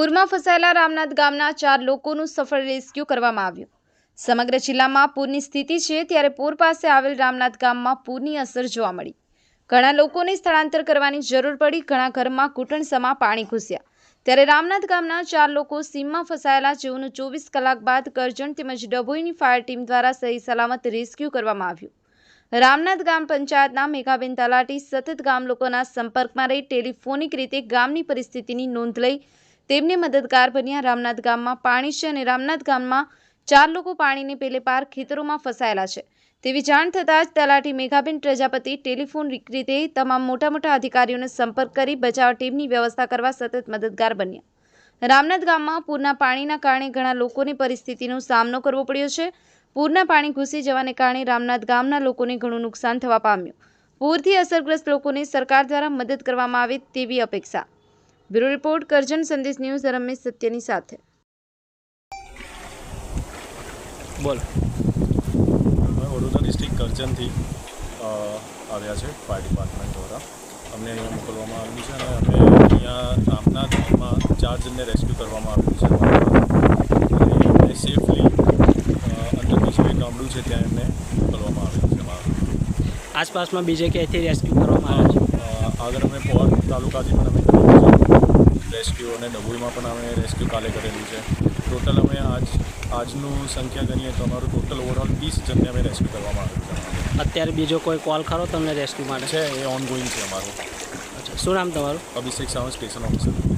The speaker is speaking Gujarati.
પૂરમાં ફસાયેલા રામનાથ ગામના ચાર લોકોનું સફળ રેસ્ક્યુ કરવામાં આવ્યું. સમગ્ર જિલ્લામાં પૂરની સ્થિતિ છે, ત્યારે પૂર પાસે આવેલ રામનાથ ગામમાં પૂરની અસર જોવા મળી. ઘણા લોકોને સ્થળાંતર કરવાની જરૂર પડી, ઘણા ઘરમાં ઘૂંટણસમાં પાણી ઘૂસ્યા. ત્યારે રામનાથ ગામના ચાર લોકો સીમમાં ફસાયેલા જેઓનું ચોવીસ કલાક બાદ કરજણ તેમજ ડભોઈની ફાયર ટીમ દ્વારા સહી સલામત રેસ્ક્યુ કરવામાં આવ્યું. રામનાથ ગામ પંચાયતના મેઘાબેન તલાટી સતત ગામ લોકોના સંપર્કમાં રહી ટેલિફોનિક રીતે ગામની પરિસ્થિતિની નોંધ લઈ તેમને મદદગાર બન્યા રામનાથ ગામમાં પાણી છે અને રામનાથ ગામમાં ચાર લોકો પાણીને પેલે પાર ખેતરોમાં ફસાયેલા છે. તેવી જાણ થતાં જ તલાટી મેઘાબેન પ્રજાપતિ ટેલિફોન રીતે તમામ મોટા મોટા અધિકારીઓને સંપર્ક કરી બચાવ ટીમની વ્યવસ્થા કરવા સતત મદદગાર બન્યા. રામનાથ ગામમાં પૂરના પાણીના કારણે ઘણા લોકોને પરિસ્થિતિનો સામનો કરવો પડ્યો છે. પૂરના પાણી ઘૂસી જવાને કારણે રામનાથ ગામના લોકોને ઘણું નુકસાન થવા પામ્યું. પૂરથી અસરગ્રસ્ત લોકોને સરકાર દ્વારા મદદ કરવામાં આવે તેવી અપેક્ષા બ્યુરો રિપોર્ટ કરજણ સંદેશ ન્યૂઝ રમેશ સત્યની સાથે બોલ અમે વડોદરા ડિસ્ટ્રિક્ટ કરજણથી અ, આવ્યા છે ફાયર ડિપાર્ટમેન્ટ દ્વારા અમને અહીંયા મોકલવામાં આવ્યું છે અને અમે અહીંયા રામનાથ ગામમાં ચાર જણને રેસ્ક્યુ કરવામાં આવ્યું છે। અને એમને સેફલી અંદર બીજું એક ગામડું છે ત્યાં એમને મોકલવામાં આવ્યું છે બહાર આસપાસમાં બીજે ક્યાંયથી રેસ્ક્યુ કરવામાં આવ્યા છે? અ, આગળ અમે પોર તાલુકાથી પણ અમે કરેલું છે રેસ્ક્યુ અને ડભોઈમાં પણ અમે રેસ્ક્યુ કાલે કરેલું છે. ટોટલ અમે આજ આજનું સંખ્યા ગણીએ તો અમારું ટોટલ ઓવરઓલ વીસ જણને અમે રેસ્ક્યુ કરવામાં આવ્યું અત્યારે બીજો કોઈ કોલ ખરો તમને રેસ્ક્યુ માટે? છે એ ઓનગોઈંગ છે અમારું. અચ્છા શું નામ તમારું? અભિષેક સાવંત સ્ટેશન ઓફિસર